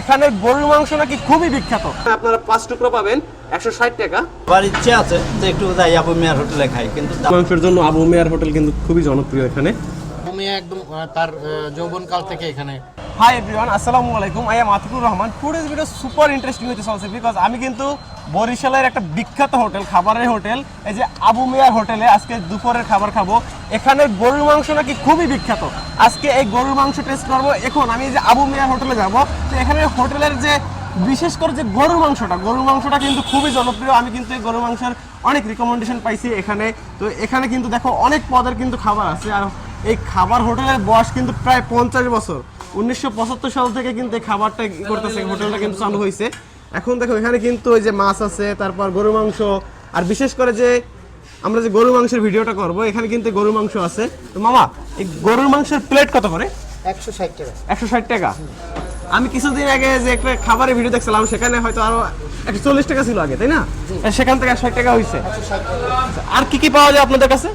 এখানের গরুর মাংস নাকি খুবই বিখ্যাত। আপনারা পাঁচ টুকরো পাবেন একশো ষাট টাকা। আমার ইচ্ছে আছে যে একটু যাই আবু মেয়ার হোটেলে খাই কিন্তু মাংসের জন্য আবু মেয়ার হোটেল কিন্তু খুবই জনপ্রিয় এখানে। আমি একদম তার যৌবন কাল থেকে এখানে হাই এভরিওয়ান আসসালামু আলাইকুম I am Atikur Rahman today's video super interesting হতে চলছে বিকজ আমি কিন্তু বরিশালের একটা বিখ্যাত হোটেল, খাবারের হোটেল, এই যে আবু মিয়ার হোটেলে আজকে দুপুরের খাবার খাব। এখানে গরুর মাংস নাকি খুবই বিখ্যাত। আজকে এই গরুর মাংস টেস্ট করব। এখন আমি যে আবু মিয়ার হোটেলে যাব। তো এখানে হোটেলের যে বিশেষ করে যে গরুর মাংসটা গরুর মাংসটা কিন্তু খুবই জনপ্রিয়। আমি কিন্তু এই গরুর মাংসের অনেক রিকমেন্ডেশন পাইছি এখানে। তো এখানে কিন্তু দেখো অনেক পদের কিন্তু খাবার আছে। আর এই খাবার হোটেলের বয়স কিন্তু প্রায় পঞ্চাশ বছর। উনিশশো পঁচাত্তর সাল থেকে কিন্তু খাবারটা করতেছে হোটেলটা কিন্তু চালু হয়েছে এখন দেখো এখানে কিন্তু ওই যে মাছ আছে তারপর গরু মাংস আর বিশেষ করে যে আমরা যে গরু মাংসের ভিডিওটা করব এখানে কিন্তু গরু মাংস আছে। তো মামা এই গরুর মাংসের প্লেট কত করে? একশো ষাট টাকা। একশো ষাট টাকা? আমি কিছুদিন আগে যে একটা খাবারের ভিডিও দেখছিলাম সেখানে হয়তো আরও একশো চল্লিশ টাকা ছিল আগে তাই না? সেখান থেকে ষাট টাকা হয়েছে আর কি কি পাওয়া যায় আপনাদের কাছে?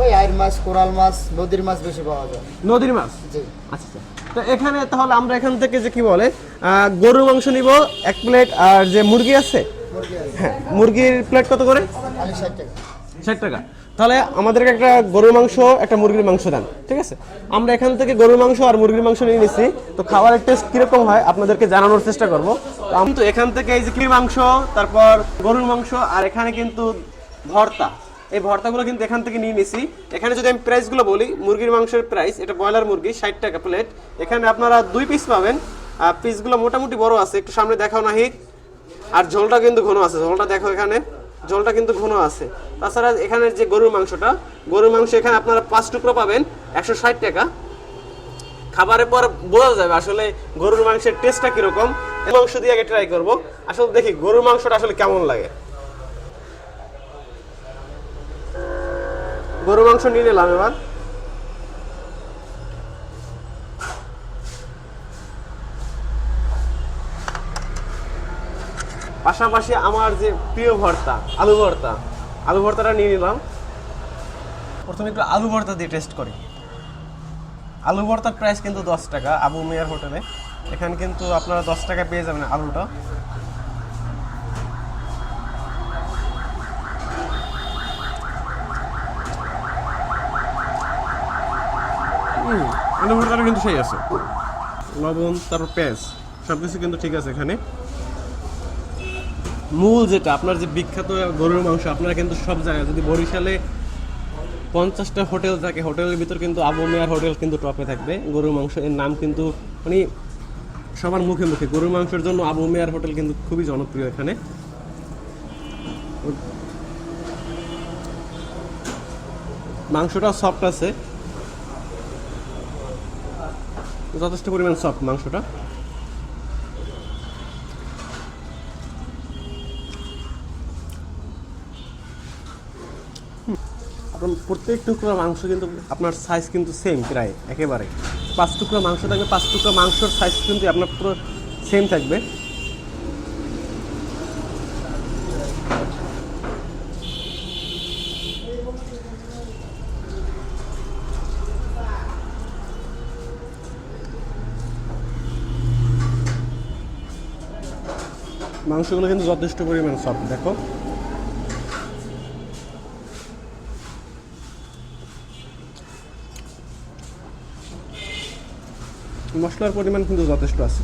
ওই আইর মাছ কোরাল মাছ নদীর মাছ বেশি পাওয়া যায়। নদীর মাছ? জি। আচ্ছা আচ্ছা। তো এখানে তাহলে আমরা এখান থেকে যে কি বলে গরুর মাংস নিব এক প্লেট, আর যে মুরগি আছে হ্যাঁ মুরগির প্লেট কত করে? ষাট টাকা। তাহলে আমাদেরকে একটা গরুর মাংস, একটা মুরগির মাংস দেন, ঠিক আছে? আমরা এখান থেকে গরুর মাংস আর মুরগির মাংস নিয়ে নিচ্ছি তো খাবারের টেস্ট কীরকম হয় আপনাদেরকে জানানোর চেষ্টা করব। আমি তো এখান থেকে এই যে কি মাংস, তারপর গরুর মাংস, আর এখানে কিন্তু ভর্তা। এই ভর্তাগুলো কিন্তু এখান থেকে নিয়ে নিছি। এখানে যদি আমি প্রাইসগুলো বলি, মুরগির মাংসের প্রাইস এটা ব্রয়লার মুরগি, ষাট টাকা প্লেট এখানে আপনারা দুই পিস পাবেন। পিসগুলো মোটামুটি বড় আছে, একটু সামনে দেখাও না হিক আর ঝোলটা কিন্তু ঘন আছে, ঝোলটা দেখো এখানে। ঝোলটা কিন্তু ঘন আছে। তাছাড়া এখানে যে গরুর মাংসটা, গরুর মাংস এখানে আপনারা পাঁচ টুকরো পাবেন, একশো ষাট টাকা। খাবারের পর বোঝা যাবে আসলে গরুর মাংসের টেস্টটা কীরকম। মাংস দিয়ে আগে ট্রাই করব। আসলে দেখি গরুর মাংসটা আসলে কেমন লাগে। গরুর মাংস নিয়ে নিলাম এবার। পাশাপাশি আমার যে প্রিয় ভর্তা, আলু ভর্তা, আলু ভর্তাটা নিয়ে নিলাম। প্রথমে একটু আলু ভর্তা দিয়ে টেস্ট করি। আলু ভর্তার প্রাইস কিন্তু দশ টাকা, আবু মেয়ার হোটেলে। এখানে কিন্তু আপনারা দশ টাকা পেয়ে যাবেন আলুটা। ভর্তাটা কিন্তু সেই আছে। লবণ, তারপর পেঁয়াজ সব কিছু কিন্তু ঠিক আছে এখানে। মূল যেটা, আপনার যে বিখ্যাত গরুর মাংস, আপনারা কিন্তু সব জায়গায় যদি বরিশালে পঞ্চাশটা হোটেল থাকে, হোটেলের ভিতর কিন্তু আবু মেয়ার হোটেল কিন্তু টপে থাকবে। গরুর মাংস, এর নাম কিন্তু মানে সবার মুখে মুখে। গরুর মাংসের জন্য আবু মেয়ার হোটেল কিন্তু খুবই জনপ্রিয় এখানে। মাংসটা সফট আছে। যথেষ্ট পরিমাণ সফট মাংসটা। আপনার প্রত্যেক টুকরো মাংস কিন্তু, আপনার সাইজ কিন্তু সেম প্রায়, একেবারে। পাঁচ টুকরা মাংস থাকবে পাঁচ টুকরো মাংসর সাইজ কিন্তু আপনার পুরো সেম থাকবে। মাংসগুলো কিন্তু যথেষ্ট পরিমাণ সফট দেখো। মশলার পরিমাণ কিন্তু যথেষ্ট আছে।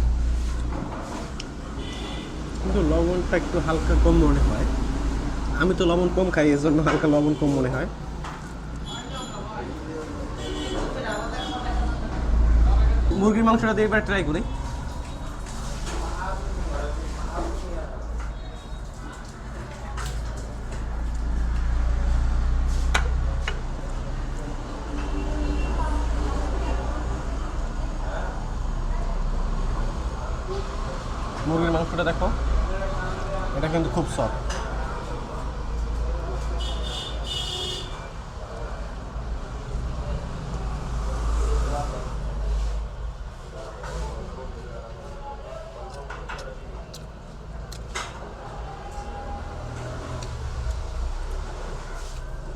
কিন্তু লবণটা একটু হালকা কম মনে হয়। আমি তো লবণ কম খাই এর জন্য হালকা লবণ কম মনে হয়। মুরগির মাংসটা দিয়ে এবার ট্রাই করি। মুরগির মাংসটা দেখো। এটা কিন্তু খুব সফট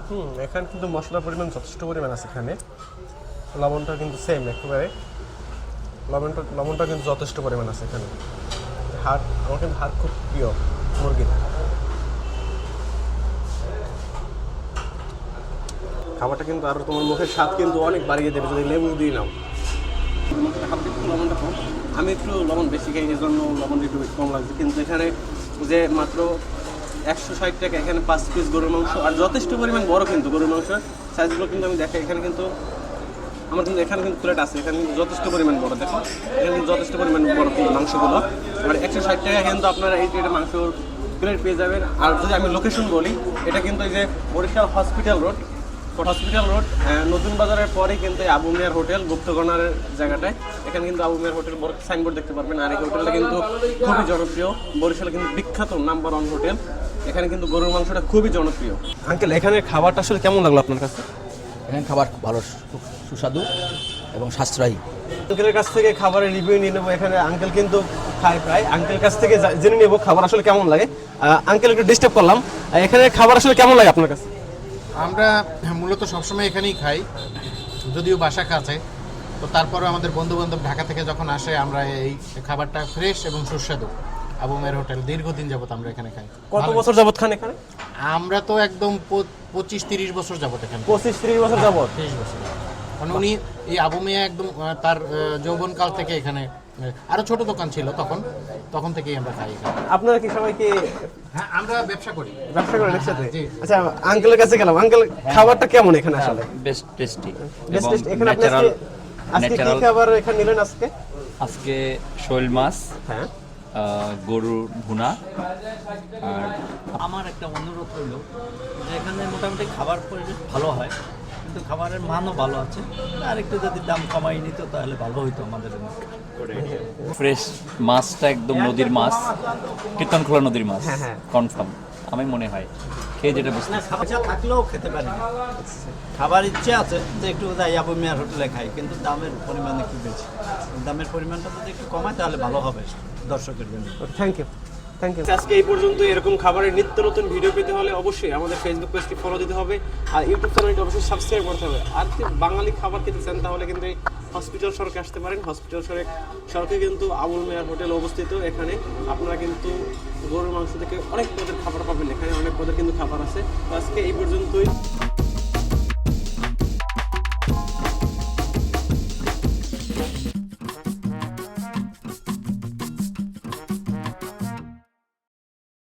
হুম, এখানে কিন্তু মশলার পরিমাণ যথেষ্ট পরিমাণ আছে এখানে। লবণটা কিন্তু সেম একেবারে। লবণটা লবণটা কিন্তু যথেষ্ট পরিমাণ আছে এখানে। আমার কিন্তু খুব প্রিয়, মুরগির। খাবারটা কিন্তু আরও তোমার মুখের স্বাদ কিন্তু অনেক বাড়িয়ে দেবে যদি লেবু দিয়ে নাও। একটু কম আমি একটু লবণ বেশি খাই এই জন্য লবণ একটু কম লাগছে। কিন্তু এখানে যে মাত্র একশো ষাট টাকা, এখানে পাঁচ পিস গরুর মাংস, আর যথেষ্ট পরিমাণ বড় কিন্তু গরুর মাংস সাইজগুলো কিন্তু আমি দেখাই। এখানে কিন্তু আমার কিন্তু এখানে কিন্তু প্লেট আছে, এখানে কিন্তু যথেষ্ট পরিমাণ বড়, দেখো। এখানে কিন্তু যথেষ্ট পরিমাণ বড় মাংসগুলো। আর একশো ষাট টাকা কিন্তু আপনারা এই এটা মাংস প্লেট পেয়ে যাবেন। আর যদি আমি লোকেশন বলি, এটা কিন্তু এই যে Barishal hospital road hospital road নতুন বাজারের পরে কিন্তু আবু মিয়ার হোটেল গুপ্তগণার জায়গাটায়। এখানে কিন্তু আবু মিয়ার হোটেল বড় সাইনবোর্ড দেখতে পারবেন। আর এই হোটেলটা কিন্তু খুবই জনপ্রিয়। বরিশালে কিন্তু বিখ্যাত নাম্বার ওয়ান হোটেল। এখানে কিন্তু গরুর মাংসটা খুবই জনপ্রিয়। আঙ্কেল এখানে খাবারটা আসলে কেমন লাগল আপনার কাছে? এখানে খাবার খুব ভালো সুস্বাদু এবং সাশ্রয়ী। আঙ্কেলের কাছ থেকে খাবারের রিভিউ নিয়ে নেব। এখানে আঙ্কেল কিন্তু খায় প্রায়। আঙ্কেল কাছ থেকে জেনে নেব খাবার আসলে কেমন লাগে। আঙ্কেল একটু ডিস্টার্ব করলাম। এখানে খাবার আসলে কেমন লাগে আপনার কাছে? আমরা মূলত সবসময় এখানেই খাই যদিও বাসা কাছে। তো তারপরে আমাদের বন্ধু বান্ধব ঢাকা থেকে যখন আসে আমরা এই খাবারটা ফ্রেশ এবং সুস্বাদু। আবু মেয়ের হোটেল দীর্ঘদিন যাবত আমরা এখানে খাই। কত বছর যাবত খান এখানে? আমরা তো একদম পঁচিশ তিরিশ বছর যাবত এখানে পঁচিশ তিরিশ বছর যাবত তিরিশ বছর কারণ উনি এই আবু মিয়া একদম তার যৌবনকাল থেকে এখানে আরও ছোট দোকান ছিল তখন তখন থেকেই আমরা খাই আপনারা কি সবাই কি হ্যাঁ আমরা ব্যবসা করি। ব্যবসা করেন একসাথে? আচ্ছা আঙ্কেলের কাছে গেলাম। আঙ্কেল খাবারটা কেমন এখানে আসলে? বেস্ট টেস্টি এবং taste, এখানে আপনি আজকে আজকে কি খাবার এখানে নিলেন আজকে? আজকে শৈল মাছ। হ্যাঁ। গরুর ভুনা। আর আমার একটা অনুরোধ হলো যে এখানে মোটামুটি খাবার পরিবেশ ভালো হয় কিন্তু খাবারের মানও ভালো আছে। আর একটু যদি দাম কমাই নিত তাহলে ভালো হইতো আমাদের জন্য। ফ্রেশ মাছটা একদম নদীর মাছ কীর্তনখোলা নদীর মাছ হ্যাঁ, হ্যাঁ। কনফার্ম আমি মনে হয়। খেয়ে যেটা বুঝতে না ইচ্ছা থাকলেও খেতে পারি খাবার ইচ্ছে আছে যে একটু যাই আবু মিয়ার হোটেলে খাই কিন্তু দামের পরিমাণ একটু বেশি। দামের পরিমাণটা যদি একটু কমায় তাহলে ভালো হবে দর্শকের জন্য। থ্যাংক ইউ থ্যাংক ইউ আজকে এই পর্যন্ত এরকম খাবারের নিত্য নতুন ভিডিও পেতে হলে অবশ্যই আমাদের ফেসবুক পেজটি ফলো দিতে হবে। আর ইউটিউব চ্যানেলটি অবশ্যই সাবস্ক্রাইব করতে হবে। আর যদি বাঙালি খাবার খেতে চান তাহলে কিন্তু এই হসপিটাল সড়কে আসতে পারেন। হসপিটাল সড়ক সড়কে কিন্তু আবুল মেয়ার হোটেল অবস্থিত। এখানে আপনারা কিন্তু গরুর মাংস থেকে অনেক পদের খাবার পাবেন। এখানে পদের কিন্তু খাবার আছে। আজকে এই পর্যন্তই।